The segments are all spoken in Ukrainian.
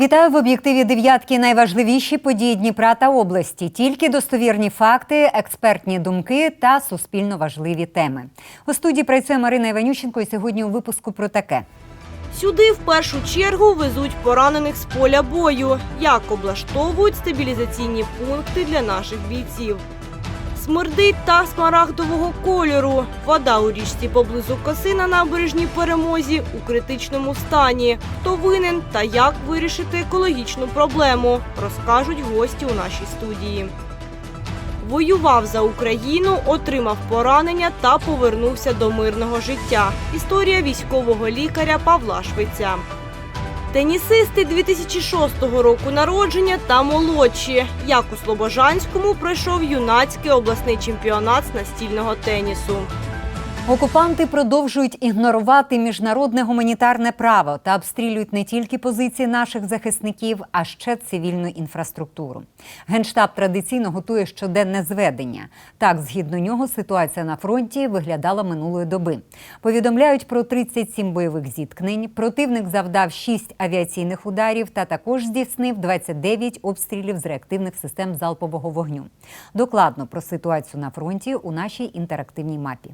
Вітаю в об'єктиві дев'ятки. Найважливіші події Дніпра та області. Тільки достовірні факти, експертні думки та суспільно важливі теми. У студії працює Марина Іванющенко. І сьогодні у випуску про таке. Сюди в першу чергу везуть поранених з поля бою. Як облаштовують стабілізаційні пункти для наших бійців. Смердить та смарагдового кольору. Вода у річці поблизу коси на набережній перемозі у критичному стані. Хто винен та як вирішити екологічну проблему, розкажуть гості у нашій студії. Воював за Україну, отримав поранення та повернувся до мирного життя. Історія військового лікаря Павла Швеця. Тенісисти 2006 року народження та молодші. Як у Слобожанському пройшов юнацький обласний чемпіонат з настільного тенісу. Окупанти продовжують ігнорувати міжнародне гуманітарне право та обстрілюють не тільки позиції наших захисників, а ще цивільну інфраструктуру. Генштаб традиційно готує щоденне зведення. Так, згідно нього, ситуація на фронті виглядала минулої доби. Повідомляють про 37 бойових зіткнень. Противник завдав 6 авіаційних ударів та також здійснив 29 обстрілів з реактивних систем залпового вогню. Докладно про ситуацію на фронті у нашій інтерактивній мапі.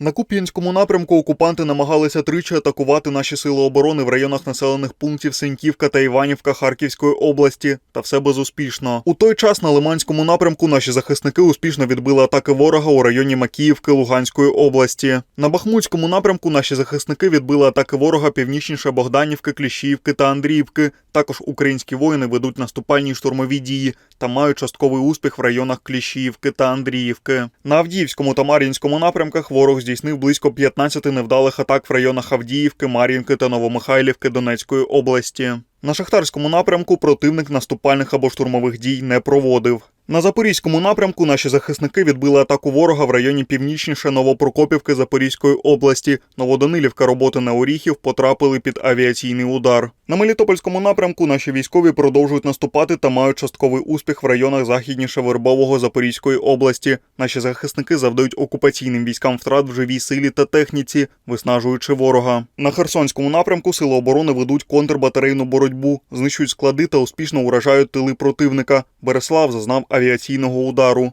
На Куп'янському напрямку окупанти намагалися тричі атакувати наші сили оборони в районах населених пунктів Синьківка та Іванівка Харківської області, та все безуспішно. У той час на Лиманському напрямку наші захисники успішно відбили атаки ворога у районі Макіївки Луганської області. На Бахмутському напрямку наші захисники відбили атаки ворога північніше Богданівки, Кліщіївки та Андріївки. Також українські воїни ведуть наступальні штурмові дії та мають частковий успіх в районах Кліщіївки та Андріївки. На Авдіївському та Мар'їнському напрямках ворог здійснив близько 15 невдалих атак в районах Авдіївки, Мар'їнки та Новомихайлівки Донецької області. На шахтарському напрямку противник наступальних або штурмових дій не проводив. На запорізькому напрямку наші захисники відбили атаку ворога в районі північніше Новопрокопівки Запорізької області. Новоданилівка роботи на Оріхів потрапили під авіаційний удар. На Мелітопольському напрямку наші військові продовжують наступати та мають частковий успіх в районах західніше Вербового Запорізької області. Наші захисники завдають окупаційним військам втрат в живій силі та техніці, виснажуючи ворога. На Херсонському напрямку сили оборони ведуть контрбатарейну боротьбу, знищують склади та успішно уражають тили противника. Береслав зазнав авіаційного удару.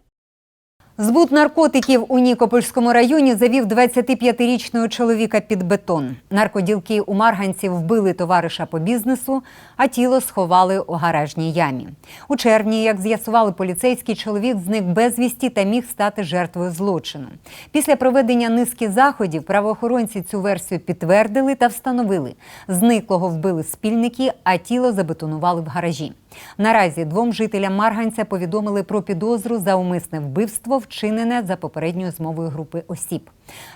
Збут наркотиків у Нікопольському районі завів 25-річного чоловіка під бетон. Наркоділки у Марганці вбили товариша по бізнесу, а тіло сховали у гаражній ямі. У червні, як з'ясували поліцейський, чоловік зник безвісті та міг стати жертвою злочину. Після проведення низки заходів правоохоронці цю версію підтвердили та встановили. Зниклого вбили спільники, а тіло забетонували в гаражі. Наразі двом жителям Марганця повідомили про підозру за умисне вбивство, вчинене за попередньою змовою групи осіб.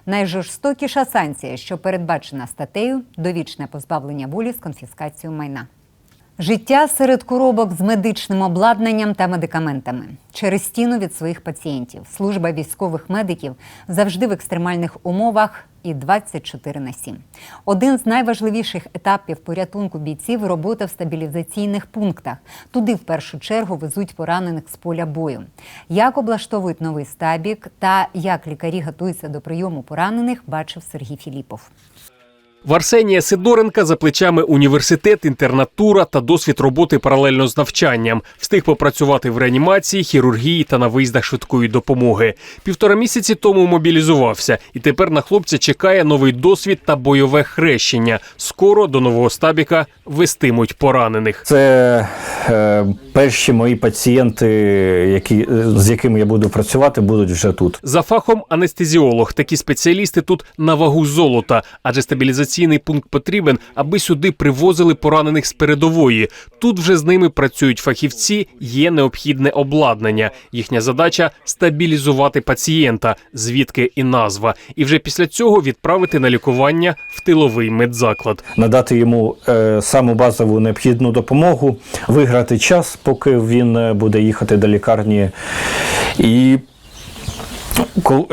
Найжорстокіша санкція, що передбачена статтею, довічне позбавлення волі з конфіскацією майна. Життя серед коробок з медичним обладнанням та медикаментами через стіну від своїх пацієнтів. Служба військових медиків завжди в екстремальних умовах і 24 на 7. Один з найважливіших етапів порятунку бійців робота в стабілізаційних пунктах. Туди в першу чергу везуть поранених з поля бою. Як облаштовують новий стабік та як лікарі готуються до прийому поранених, бачив Сергій Філіпов. В Арсенія Сидоренка за плечами університет, інтернатура та досвід роботи паралельно з навчанням. Встиг попрацювати в реанімації, хірургії та на виїздах швидкої допомоги. Півтора місяці тому мобілізувався, і тепер на хлопця чекає новий досвід та бойове хрещення. Скоро до нового стабіка вестимуть поранених. Це е, перші мої пацієнти, які, з якими я буду працювати, будуть вже тут. За фахом анестезіолог. Такі спеціалісти тут на вагу золота, адже стабілізаційний пункт потрібен, аби сюди привозили поранених з передової. Тут вже з ними працюють фахівці, є необхідне обладнання. Їхня задача стабілізувати пацієнта, звідки і назва, і вже після цього відправити на лікування в тиловий медзаклад. Надати йому е, саму базову необхідну допомогу, виграти час, поки він е, буде їхати до лікарні, і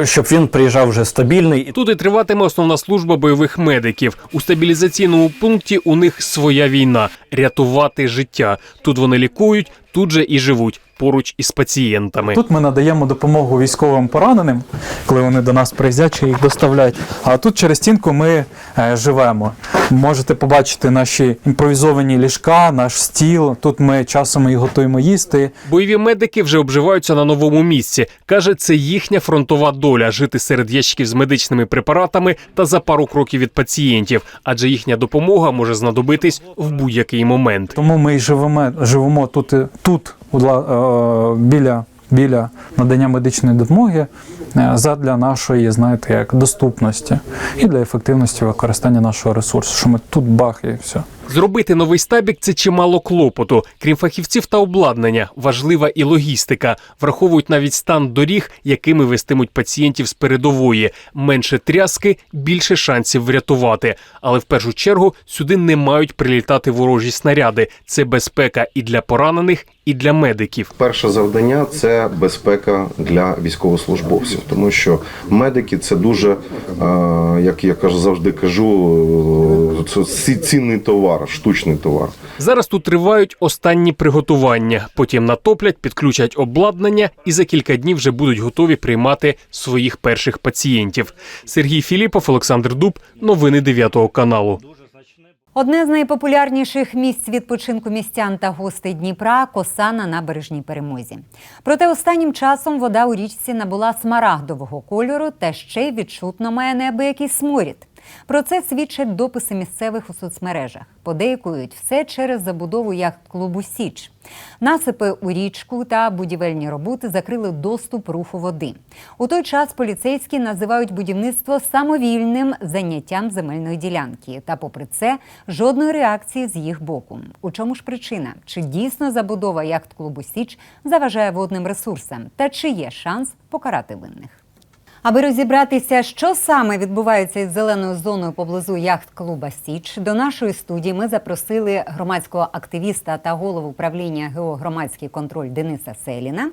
щоб він приїжджав вже стабільний. Тут і триватиме основна служба бойових медиків. У стабілізаційному пункті у них своя війна рятувати життя. Тут вони лікують, тут же і живуть поруч із пацієнтами. Тут ми надаємо допомогу військовим пораненим, коли вони до нас приїздять чи їх доставляють. А тут через стінку ми е, живемо. Можете побачити наші імпровізовані ліжка, наш стіл. Тут ми часом і готуємо їсти. Бойові медики вже обживаються на новому місці. Каже, це їхня фронтова доля жити серед ящиків з медичними препаратами та за пару кроків від пацієнтів, адже їхня допомога може знадобитись в будь-який момент. Тому ми живемо, живемо тут, тут біля, біля надання медичної допомоги е, задля нашої, знаєте, як доступності і для ефективності використання нашого ресурсу. Що ми тут бах і все. Зробити новий стабік це чимало клопоту. Крім фахівців та обладнання, важлива і логістика. Враховують навіть стан доріг, якими вестимуть пацієнтів з передової. Менше тряски, більше шансів врятувати. Але в першу чергу сюди не мають прилітати ворожі снаряди. Це безпека і для поранених, і для медиків. Перше завдання це безпека для військовослужбовців, тому що медики це дуже, е, як я кажу, завжди кажу, е, це цінний товар, штучний товар. Зараз тут тривають останні приготування. Потім натоплять, підключать обладнання і за кілька днів вже будуть готові приймати своїх перших пацієнтів. Сергій Філіпов, Олександр Дуб. Новини 9 каналу. Одне з найпопулярніших місць відпочинку містян та гостей Дніпра коса на набережній перемозі. Проте останнім часом вода у річці набула смарагдового кольору та ще й відчутно має неабиякий сморід. Про це свідчать дописи місцевих у соцмережах. Подейкують все через забудову яхт-клубу Січ. Насипи у річку та будівельні роботи закрили доступ руху води. У той час поліцейські називають будівництво самовільним заняттям земельної ділянки. Та, попри це, жодної реакції з їх боку. У чому ж причина? Чи дійсно забудова яхт-клубу Січ заважає водним ресурсам? Та чи є шанс покарати винних? Аби розібратися, що саме відбувається із зеленою зоною поблизу яхт-клуба Січ, до нашої студії ми запросили громадського активіста та голову управління ГО «Громадський контроль Дениса Селіна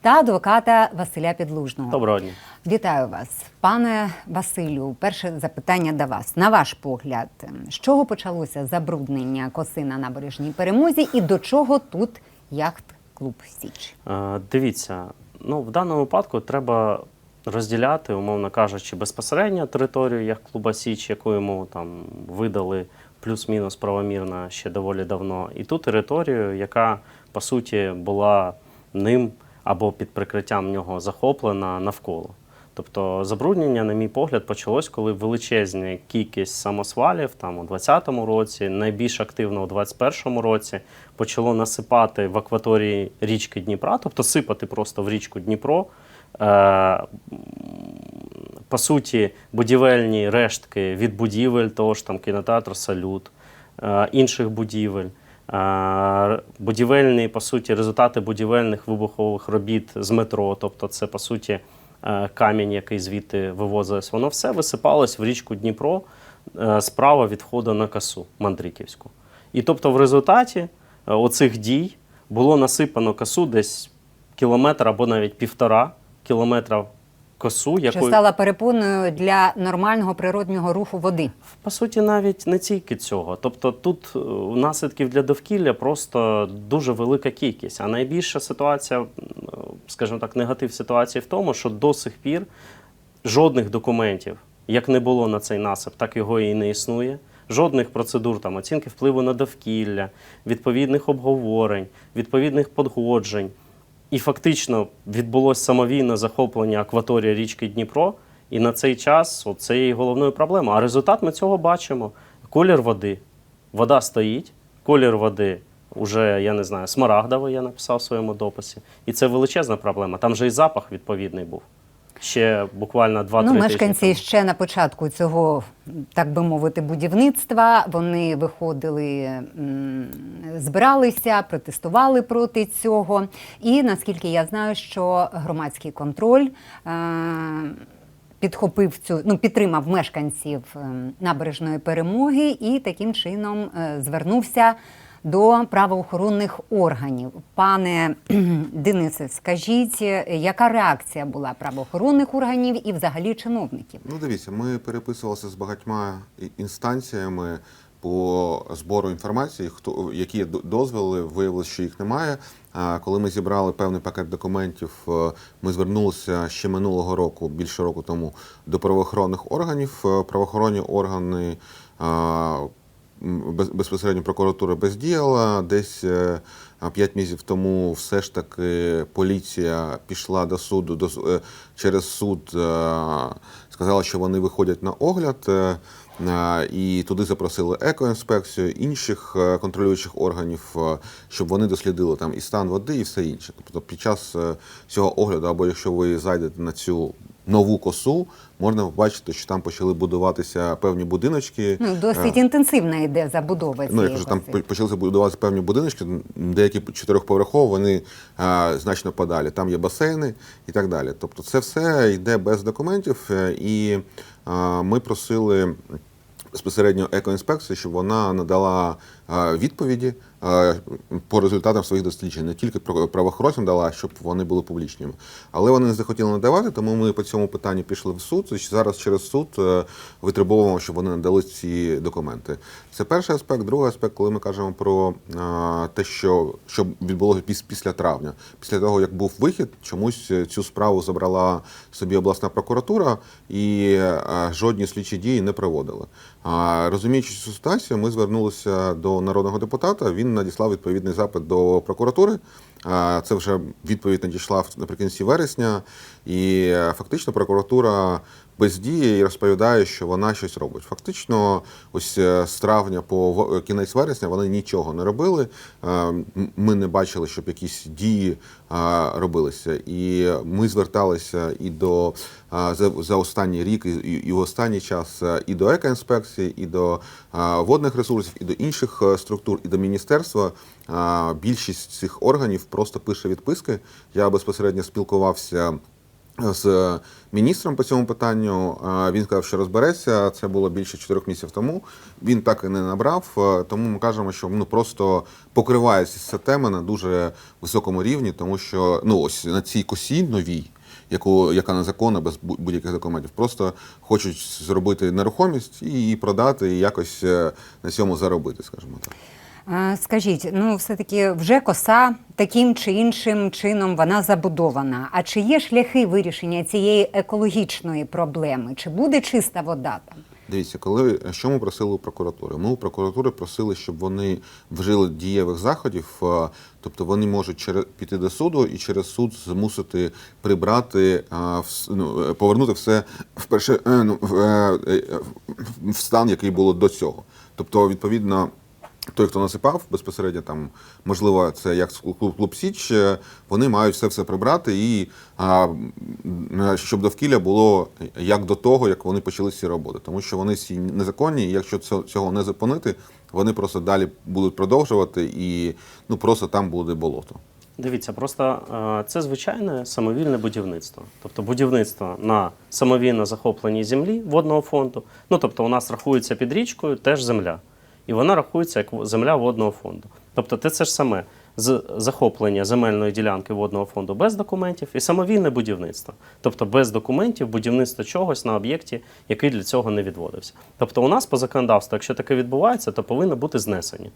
та адвоката Василя Підлужного. Доброго дня. Вітаю вас, пане Василю. Перше запитання до вас. На ваш погляд, з чого почалося забруднення коси на набережній перемозі і до чого тут яхт-клуб Січ? Е, Дивіться, ну в даному випадку треба розділяти, умовно кажучи, безпосередньо територію як клуба Січ, яку йому там видали плюс-мінус правомірно ще доволі давно, і ту територію, яка по суті була ним або під прикриттям нього захоплена навколо. Тобто забруднення, на мій погляд, почалось, коли величезна кількість самосвалів там у 2020 році, найбільш активно у 2021 році, почало насипати в акваторії річки Дніпра, тобто сипати просто в річку Дніпро. Е, по суті, будівельні рештки від будівель, того ж там кінотеатр Салют, е, інших будівель. Е, Будівельні, по суті, результати будівельних вибухових робіт з метро, тобто це, по суті, камінь, який звідти вивозилось, воно все висипалось в річку Дніпро справа від входу на касу Мандриківську. І тобто, в результаті оцих дій було насипано касу десь кілометр або навіть півтора кілометра косу, Що стала перепоною для нормального природнього руху води? по суті навіть не тільки цього. Тобто тут е, наслідків для довкілля просто дуже велика кількість. А найбільша ситуація, е, скажімо так, негатив ситуації в тому, що до сих пір жодних документів, як не було на цей насип, так його і не існує. Жодних процедур там оцінки впливу на довкілля, відповідних обговорень, відповідних погоджень. І фактично відбулося самовійне захоплення акваторії річки Дніпро. І на цей час це є головною проблемою. А результат ми цього бачимо: колір води. Вода стоїть, колір води вже, я не знаю, смарагдовий, я написав в своєму дописі. І це величезна проблема. Там же і запах відповідний був. Ще буквально 2-3 Ну, тижні. мешканці ще на початку цього, так би мовити, будівництва вони виходили, збиралися, протестували проти цього. І наскільки я знаю, що громадський контроль. Е- Підхопив цю, ну підтримав мешканців ем, набережної перемоги і таким чином е, звернувся до правоохоронних органів. Пане Денисе, скажіть, е, яка реакція була правоохоронних органів і взагалі чиновників? Ну, дивіться, ми переписувалися з багатьма інстанціями по збору інформації, хто які дозволи, виявилося, що їх немає. А коли ми зібрали певний пакет документів, е, ми звернулися ще минулого року, більше року тому, до правоохоронних органів. Е, Правоохоронні органи без- безпосередньо прокуратура бездіяла. Десь 5 місяців тому все ж таки поліція пішла до суду до, е, через суд, е, сказала, що вони виходять на огляд. е, е, І туди запросили екоінспекцію, інших е, контролюючих органів, е, щоб вони дослідили там і стан води, і все інше. Тобто під час е, цього огляду, або якщо ви зайдете на цю нову косу, можна побачити, що там почали будуватися певні будиночки. Ну, досить Е, інтенсивна йде забудова Ну, якщо там почалися будуватися певні будиночки, деякі чотирьохповерхові, вони а, значно подалі. Там є басейни і так далі. Тобто це все йде без документів, е, і а, ми просили безпосередньо екоінспекції, щоб вона надала а, відповіді по результатам своїх досліджень, не тільки правоохоронцям дала, щоб вони були публічними. Але вони не захотіли надавати, тому ми по цьому питанню пішли в суд. Зараз через суд е, витребовуємо, щоб вони надали ці документи. Це перший аспект. Другий аспект, коли ми кажемо про те, що, що відбулося піс- після травня, після того як був вихід, чомусь е, цю справу забрала собі обласна прокуратура і е, жодні слідчі дії не проводили. Розуміючи цю ситуацію, ми звернулися до народного депутата. Він надіслав відповідний запит до прокуратури. Це вже відповідь надійшла наприкінці вересня, і е, фактично прокуратура бездіє і розповідає, що вона щось робить. Фактично, ось е, з травня по в- кінець вересня вони нічого не робили. Е, Ми не бачили, щоб якісь дії робилися. І ми зверталися і до за, останній рік, і, в останній час е, і до екоінспекції, і до водних ресурсів, і до інших е, структур, і до міністерства. Більшість цих органів просто пише відписки. Я безпосередньо спілкувався з міністром по цьому питанню. Е, Він сказав, що розбереться. Це було більше чотирьох місяців тому. Він так і не набрав. Е, Тому ми кажемо, що ну просто покривається ця тема на дуже високому рівні, тому що ну ось на цій косі новій. Яку яка незаконна без бу- будь-яких документів, просто хочуть зробити нерухомість і її продати, і якось е, на цьому заробити, скажімо так. Скажіть, ну все-таки вже коса таким чи іншим чином вона забудована. А чи є шляхи вирішення цієї екологічної проблеми? Чи буде чиста вода там? Дивіться, коли що ми просили у прокуратури? Ми у прокуратури просили, щоб вони вжили дієвих заходів, тобто вони можуть через піти до суду і через суд змусити прибрати ну, е, повернути все в перше е, ну, е, в стан, який було до цього. Тобто, відповідно. Той, хто насипав безпосередньо там, можливо, це як клуб, клуб Січ, е, вони мають все все прибрати і а, щоб довкілля було як до того, як вони почали ці роботи. Тому що вони всі незаконні, і якщо цього, цього не зупинити, вони просто далі будуть продовжувати і ну просто там буде болото. Дивіться, просто е, це звичайне самовільне будівництво. Тобто будівництво на самовільно захопленій землі водного фонду. Ну тобто у нас рахується під річкою теж земля. І вона рахується як земля водного фонду. Тобто це ж саме з захоплення земельної ділянки водного фонду без документів і самовільне будівництво. Тобто без документів будівництво чогось на об'єкті, який для цього не відводився. Тобто у нас по законодавству, якщо таке відбувається, то повинно бути знесені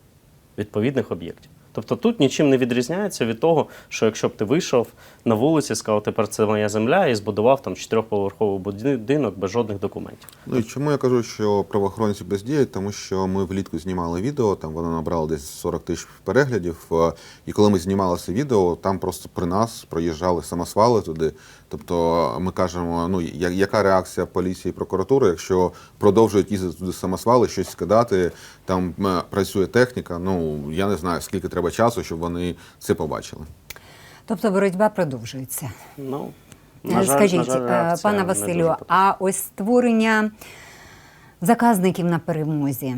відповідних об'єктів. Тобто тут нічим не відрізняється від того, що якщо б ти вийшов на вулиці, сказав, тепер це моя земля, і збудував там чотирьохповерховий будинок без жодних документів. Ну і чому я кажу, що правоохоронці бездіють? Тому що ми влітку знімали відео, там воно набрало десь 40 тисяч переглядів. е, І коли ми знімали це відео, там просто при нас проїжджали самосвали туди. Тобто ми кажемо, ну яка реакція поліції і прокуратури, якщо продовжують їздити туди самосвали, щось скидати, там е, працює техніка. Ну я не знаю, скільки треба часу, щоб вони це побачили. Тобто боротьба продовжується. Ну, Е, Скажіть, на жаль, е, пане Василю, а ось створення заказників на перемозі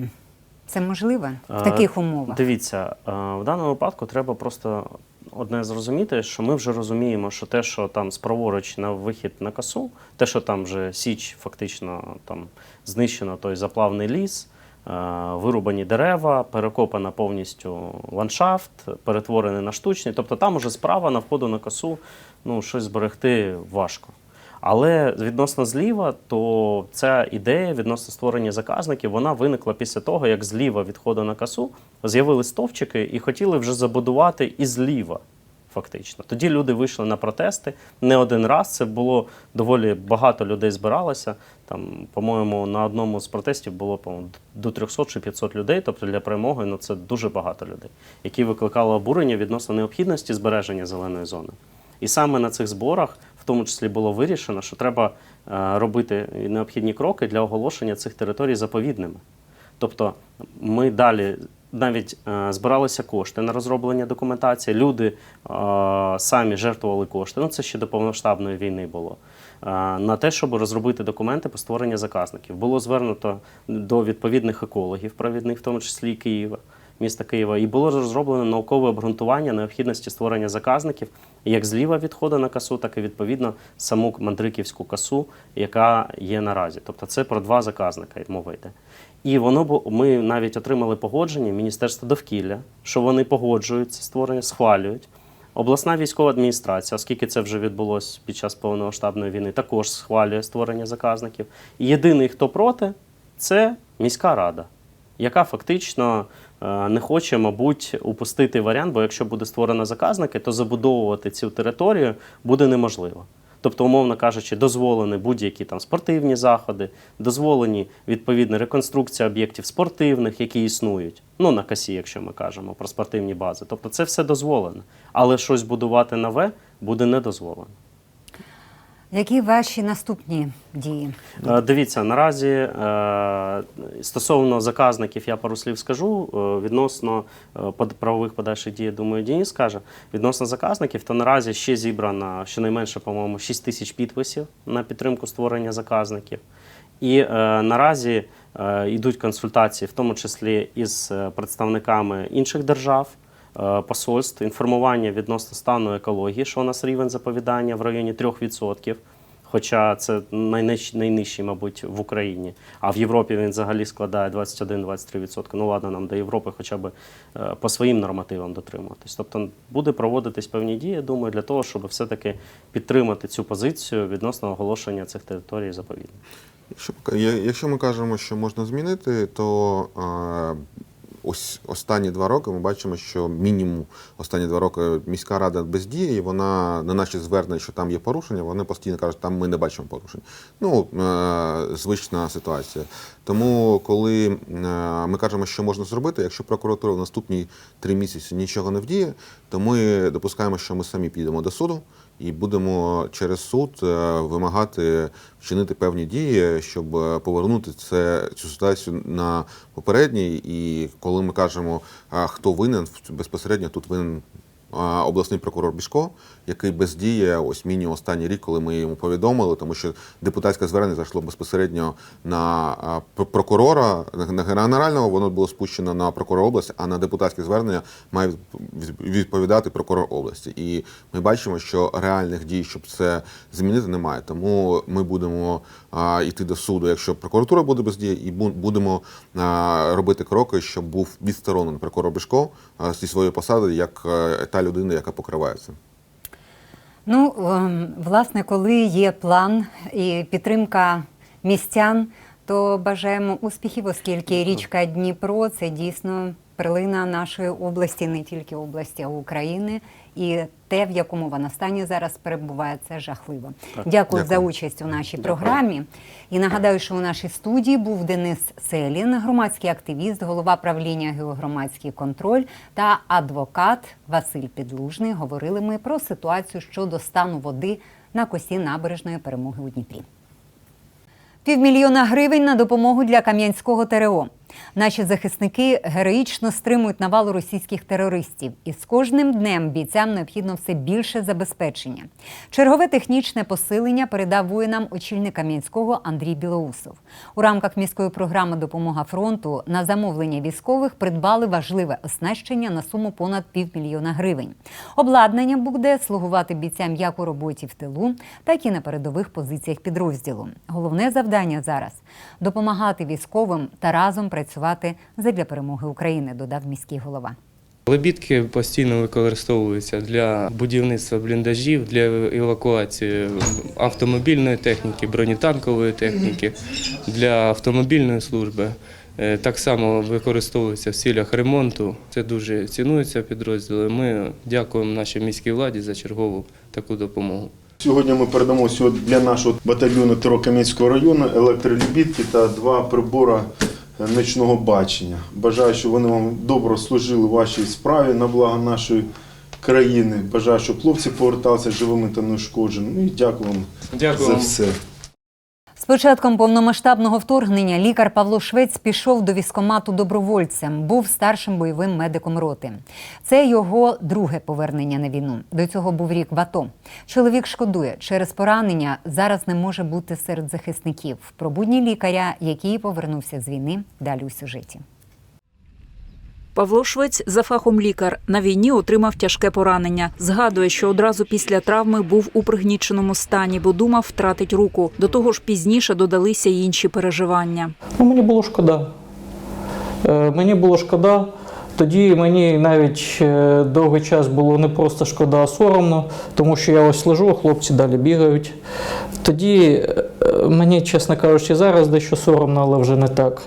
це можливе в Е, таких умовах? Дивіться, в даному випадку треба просто одне зрозуміти, що ми вже розуміємо, що те, що там справоруч на вихід на косу, те, що там вже січ фактично там знищено той заплавний ліс. Е, Вирубані дерева, перекопана повністю ландшафт, перетворений на штучний. Тобто там уже справа на входу на косу, ну щось зберегти важко. Але відносно зліва, то ця ідея відносно створення заказників вона виникла після того, як зліва від входу на касу з'явились стовпчики і хотіли вже забудувати і зліва. Фактично, тоді люди вийшли на протести не один раз. Це було доволі багато людей збиралося. Там, по-моєму, на одному з протестів було по-моєму, до 300 чи 500 людей. Тобто для перемоги ну це дуже багато людей, які викликали обурення відносно необхідності збереження зеленої зони. І саме на цих зборах, в тому числі, було вирішено, що треба е, робити необхідні кроки для оголошення цих територій заповідними. Тобто ми далі навіть е, збиралися кошти на розроблення документації. Люди е, самі жертвували кошти. Ну це ще до повномасштабної війни було. е, На те, щоб розробити документи по створенню заказників, було звернуто до відповідних екологів, провідних, в тому числі Києва, міста Києва, і було розроблено наукове обґрунтування необхідності створення заказників як зліва від входу на касу, так і відповідно саму Мандриківську касу, яка є наразі. Тобто це про два заказника мова йде. І воно ми навіть отримали погодження Міністерства довкілля, що вони погоджуються створення, схвалюють. Обласна військова адміністрація, оскільки це вже відбулося під час повномасштабної війни, також схвалює створення заказників. І єдиний, хто проти, це міська рада, яка фактично е, не хоче, мабуть, упустити варіант, бо якщо буде створено заказники, то забудовувати цю територію буде неможливо. Тобто, умовно кажучи, дозволені будь-які там спортивні заходи, дозволені відповідна реконструкція об'єктів спортивних, які існують. Ну на касі, якщо ми кажемо про спортивні бази. Тобто це все дозволено. Але щось будувати нове буде не дозволено. Які ваші наступні дії? Е, Дивіться, наразі е, стосовно заказників, я пару слів скажу. Е, Відносно правових подальших дій, думаю, Дініс скаже. Відносно заказників, то наразі ще зібрано щонайменше, по-моєму, 6 тисяч підписів на підтримку створення заказників. І наразі йдуть консультації, в тому числі із представниками інших держав, посольств, інформування відносно стану екології, що у нас рівень заповідання в районі 3%. Хоча це найнижчий, найнижчий, мабуть, в Україні. А в Європі він взагалі складає 21-23%. Ну ладно, нам до Європи хоча б е, по своїм нормативам дотримуватись. Тобто буде проводитись певні дії, думаю, для того, щоб все-таки підтримати цю позицію відносно оголошення цих територій заповідними. Якщо, якщо ми кажемо, що можна змінити, то е, ось останні два роки ми бачимо, що мінімум останні два роки міська рада бездіє, і вона на наші звернення, що там є порушення, вони постійно кажуть, там ми не бачимо порушень. Ну, е, звична ситуація. Тому, коли е, ми кажемо, що можна зробити, якщо прокуратура в наступні три місяці нічого не вдіє, то ми допускаємо, що ми самі підемо до суду і будемо через суд е, вимагати вчинити певні дії, щоб е, повернути це цю ситуацію на попередній. І коли ми кажемо, хто винен, безпосередньо тут винен. Обласний прокурор Бішко, який бездіє ось мінімум останній рік, коли ми йому повідомили, тому що депутатське звернення зайшло безпосередньо на прокурора на генерального, воно було спущено на прокурора області, а на депутатське звернення має відповідати прокурор області. І ми бачимо, що реальних дій, щоб це змінити, немає. Тому ми будемо йти до суду, якщо прокуратура буде бездіє, і бу- будемо робити кроки, щоб був відсторонений прокурор Бішко зі своєї посади, як е, та людина, яка покривається. Ну, ем, власне, коли є план і підтримка містян, то бажаємо успіхів, оскільки річка Дніпро це дійсно перлина нашої області, не тільки області, а України. І те, в якому вона стані зараз перебуває, це жахливо. Дякую, за участь у нашій програмі. І нагадаю, що у нашій студії був Денис Селін, громадський активіст, голова правління «Геогромадський контроль» та адвокат Василь Підлужний. Говорили ми про ситуацію щодо стану води на косі набережної перемоги у Дніпрі. Півмільйона гривень на допомогу для Кам'янського ТРО. Наші захисники героїчно стримують навалу російських терористів, і з кожним днем бійцям необхідно все більше забезпечення. Чергове технічне посилення передав воїнам очільник Кам'янського Андрій Білоусов. У рамках міської програми Допомога фронту на замовлення військових придбали важливе оснащення на суму понад півмільйона гривень. Обладнання буде слугувати бійцям як у роботі в тилу, так і на передових позиціях підрозділу. Головне завдання зараз допомагати військовим та разом працювати задля перемоги України, додав міський голова. Лебідки постійно використовуються для будівництва бліндажів, для евакуації автомобільної техніки, бронетанкової техніки, для автомобільної служби. Е, Так само використовуються в цілях ремонту. Це дуже цінується підрозділи. Ми дякуємо нашій міській владі за чергову таку допомогу. Сьогодні ми передамо сьогодні для нашого батальйону Трокам'янського району електролюбітки та два прибора нічного бачення. Бажаю, щоб вони вам добре служили в вашій справі на благо нашої країни. Бажаю, щоб хлопці поверталися живими та неушкодженими. І дякую вам Дякую за все. З початком повномасштабного вторгнення лікар Павло Швець пішов до військомату добровольцем, був старшим бойовим медиком роти. Це його друге повернення на війну. До цього був рік в АТО. Чоловік шкодує, через поранення зараз не може бути серед захисників. Про будні лікаря, який повернувся з війни, далі у сюжеті. Павло Швець за фахом лікар на війні отримав тяжке поранення. Згадує, що одразу після травми був у пригніченому стані, бо думав втратить руку. До того ж, пізніше додалися й інші переживання. Ну, мені було шкода. Е, Мені було шкода. Тоді мені навіть е, довгий час було не просто шкода, а соромно, тому що я ось лежу, а хлопці далі бігають. Тоді е, мені, чесно кажучи, зараз дещо соромно, але вже не так.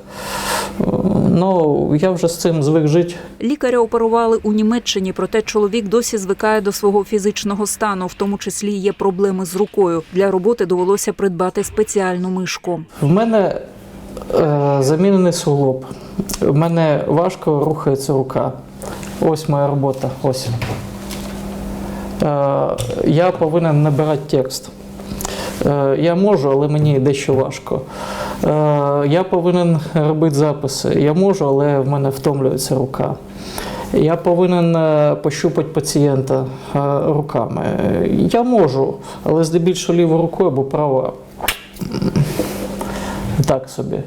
Ну, я вже з цим звик жити. Лікаря оперували у Німеччині, проте чоловік досі звикає до свого фізичного стану, в тому числі є проблеми з рукою. Для роботи довелося придбати спеціальну мишку. В мене е, замінений суглоб. В мене важко рухається рука. Ось моя робота. Ось. Е, я повинен набирати текст. Е, я можу, але мені дещо важко. Е, я повинен робити записи. Я можу, але в мене втомлюється рука. Я повинен е, пощупати пацієнта е, руками. Я можу, але здебільшого лівою рукою, або права так собі.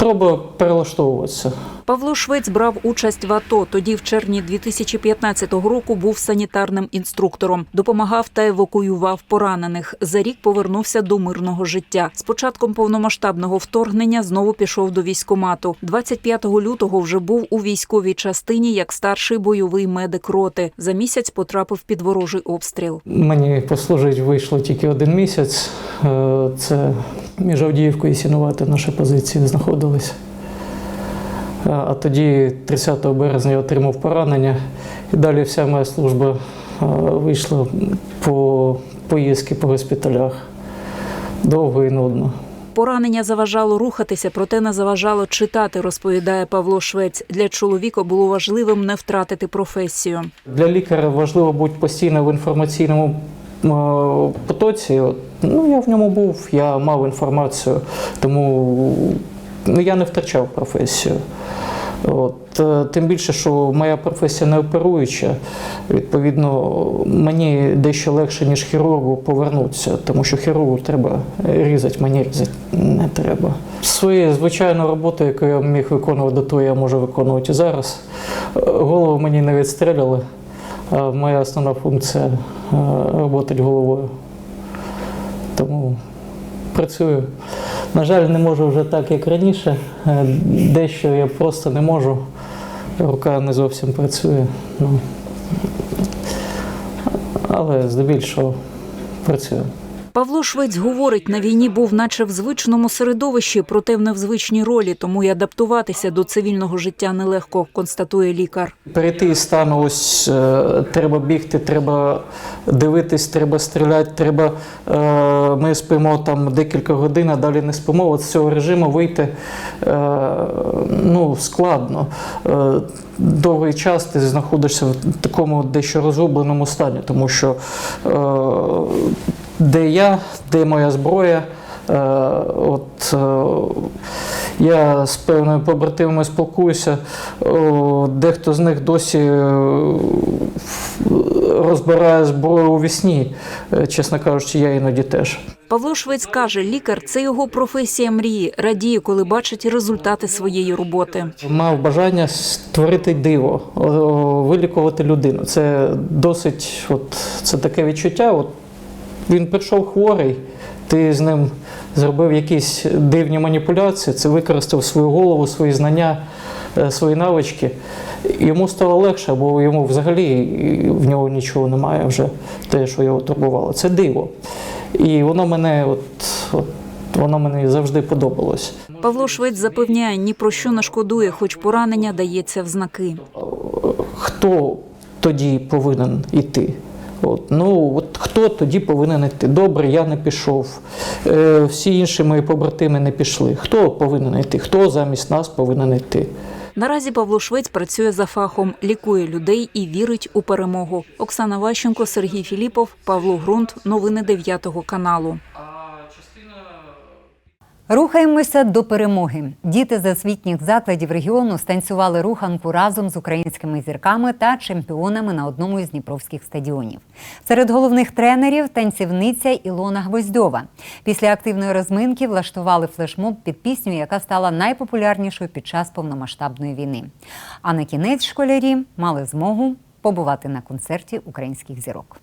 Треба перелаштовуватися. Павло Швець брав участь в АТО. Тоді, в червні 2015 року, був санітарним інструктором, допомагав та евакуював поранених. За рік повернувся до мирного життя. З початком повномасштабного вторгнення знову пішов до військомату. 25 лютого вже був у військовій частині як старший бойовий медик роти. За місяць потрапив під ворожий обстріл. Мені послужить вийшло тільки один місяць. Е, Це між Авдіївкою і Сінувати наші позиції знаходились. А тоді, 30 березня, я отримав поранення, і далі вся моя служба вийшла по поїздки по госпіталях. Довго і нудно. Поранення заважало рухатися, проте не заважало читати, розповідає Павло Швець. Для чоловіка було важливим не втратити професію. Для лікаря важливо бути постійно в інформаційному потоці. От, Ну, я в ньому був, я мав інформацію, тому ну, я не втрачав професію. От, е, тим більше, що моя професія не оперуюча, відповідно, мені дещо легше, ніж хірургу, повернутися, тому що хірургу треба різати, мені різати не треба. Свою звичайну роботу, яку я міг виконувати до я можу виконувати і зараз. Е, Голову мені не відстріляли, а моя основна функція е, роботи головою. Тому працюю. На жаль, не можу вже так, як раніше. Е, Дещо я просто не можу. Рука не зовсім працює. Ну, але здебільшого працюю. Павло Швець говорить, на війні був наче в звичному середовищі, проте в невзвичній ролі, тому й адаптуватися до цивільного життя нелегко, констатує лікар. Перейти із стану, ось е, треба бігти, треба дивитись, треба стріляти, треба. Е, ми спимо там декілька годин, а далі не спимо. От з цього режиму вийти е, ну, складно. Довгий час ти знаходишся в такому дещо розгубленому стані, тому що де я, де моя зброя. Е, От е, я з певними побратимами спілкуюся. Дехто з них досі е, розбирає зброю у вісні. Чесно кажучи, я іноді теж. Павло Швець каже, лікар це його професія мрії. Радіє, коли бачить результати своєї роботи. Мав бажання створити диво, вилікувати людину. Це досить, от це таке відчуття. От він прийшов хворий, ти з ним зробив якісь дивні маніпуляції, це використав свою голову, свої знання. е, свої навички. Йому стало легше, бо йому взагалі в нього нічого немає вже, те, що його турбувало. Це диво. І воно мене, от, от, воно мені завжди подобалось. Павло Швець запевняє, ні про що не шкодує, хоч поранення дається в знаки. хто тоді повинен йти? От, ну, от хто тоді повинен йти? Добре, я не пішов. Е, всі інші мої побратими не пішли. Хто повинен йти? Хто замість нас повинен йти? Наразі Павло Швець працює за фахом, лікує людей і вірить у перемогу. Оксана Ващенко, Сергій Філіпов, Павло Грунт. Новини 9 каналу. Рухаємося до перемоги. Діти з освітніх закладів регіону станцювали руханку разом з українськими зірками та чемпіонами на одному із дніпровських стадіонів. Серед головних тренерів танцівниця Ілона Гвоздьова. Після активної розминки влаштували флешмоб під пісню, яка стала найпопулярнішою під час повномасштабної війни. А на кінець школярі мали змогу побувати на концерті українських зірок.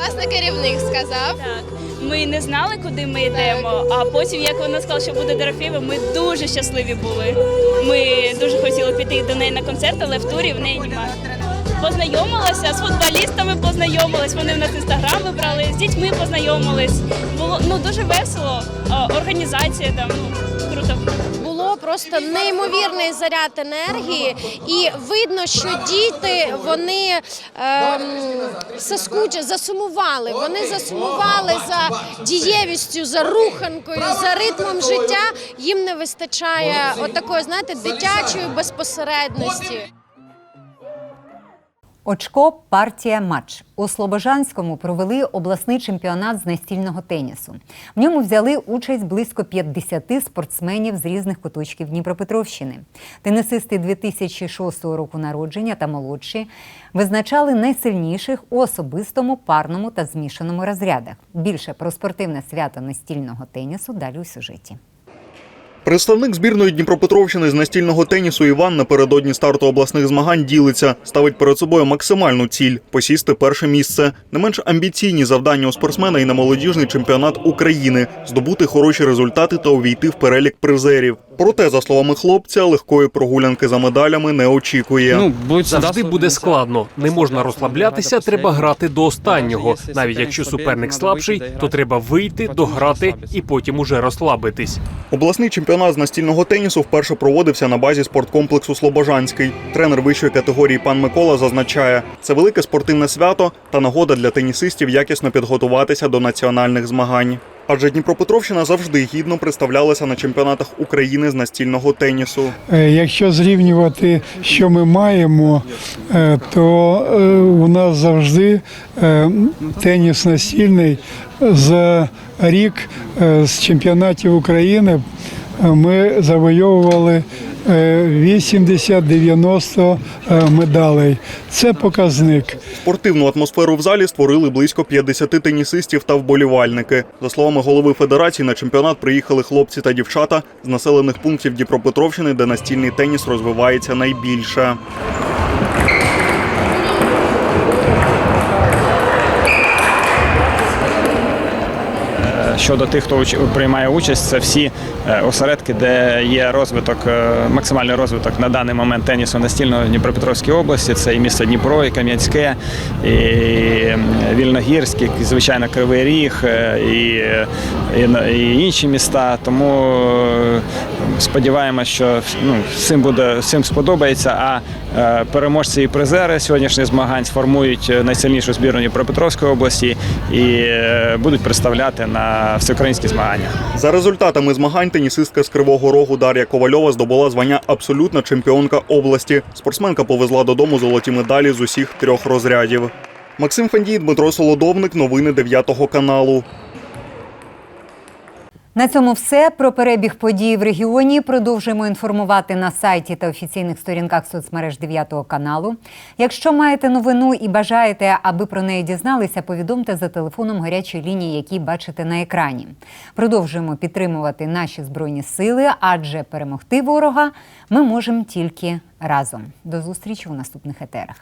Класний керівник сказав. Так, ми не знали, куди ми йдемо. А потім, як вона сказала, що буде Дорофєва, ми дуже щасливі були. Ми дуже хотіли піти до неї на концерт, але в турі в неї немає. Познайомилася з футболістами, познайомилась. Вони в нас інстаграм вибрали, з дітьми познайомились. Було ну дуже весело. Організація там ну круто. Просто неймовірний заряд енергії, і видно, що діти вони ем, соскуч- засумували. Вони засумували за дієвістю, за руханкою, за ритмом життя. Їм не вистачає отакої, знаєте, дитячої безпосередності. Очко партія матч у Слобожанському провели обласний чемпіонат з настільного тенісу. В ньому взяли участь близько 50 спортсменів з різних куточків Дніпропетровщини. Тенісисти 2006 року народження та молодші визначали найсильніших у особистому, парному та змішаному розрядах. Більше про спортивне свято настільного тенісу далі у сюжеті. Представник збірної Дніпропетровщини з настільного тенісу Іван напередодні старту обласних змагань ділиться, ставить перед собою максимальну ціль посісти перше місце. Не менш амбіційні завдання у спортсмена і на молодіжний чемпіонат України, здобути хороші результати та увійти в перелік призерів. Проте, за словами хлопця, легкої прогулянки за медалями не очікує. Ну, завжди буде складно. Не можна розслаблятися, треба грати до останнього. Навіть якщо суперник слабший, то треба вийти, дограти і потім уже розслабитись. Обласний чемпіонат з настільного тенісу вперше проводився на базі спорткомплексу Слобожанський. Тренер вищої категорії пан Микола зазначає, це велике спортивне свято та нагода для тенісистів якісно підготуватися до національних змагань. Адже Дніпропетровщина завжди гідно представлялася на чемпіонатах України з настільного тенісу. Е, Якщо зрівнювати, що ми маємо, е, то е, у нас завжди теніс настільний за рік з чемпіонатів України ми завойовували е, 80-90 е, медалей. Це показник. Спортивну атмосферу в залі створили близько 50 тенісистів та вболівальники. За словами голови федерації, на чемпіонат приїхали хлопці та дівчата з населених пунктів Дніпропетровщини, де настільний теніс розвивається найбільше. Щодо тих, хто приймає участь, це всі е, осередки, де є розвиток, е, максимальний розвиток на даний момент тенісу настільного в Дніпропетровській області. Це і місто Дніпро, і Кам'янське, і м, Вільногірськ, і, звичайно, Кривий Ріг, е, і, і, інші міста. Тому сподіваємося, що ну, всім буде всім сподобається. А переможці і призери сьогоднішніх змагань сформують найсильнішу збірну Дніпропетровської області і будуть представляти на всеукраїнські змагання. За результатами змагань тенісистка з Кривого Рогу Дар'я Ковальова здобула звання абсолютна чемпіонка області. Спортсменка повезла додому золоті медалі з усіх трьох розрядів. Максим Фандій, Дмитро Солодовник. Новини 9 каналу. На цьому все про перебіг подій в регіоні. Продовжуємо інформувати на сайті та офіційних сторінках соцмереж 9 каналу. Якщо маєте новину і бажаєте, аби про неї дізналися, повідомте за телефоном гарячої лінії, який бачите на екрані. Продовжуємо підтримувати наші збройні сили, адже перемогти ворога ми можемо тільки разом. До зустрічі у наступних етерах.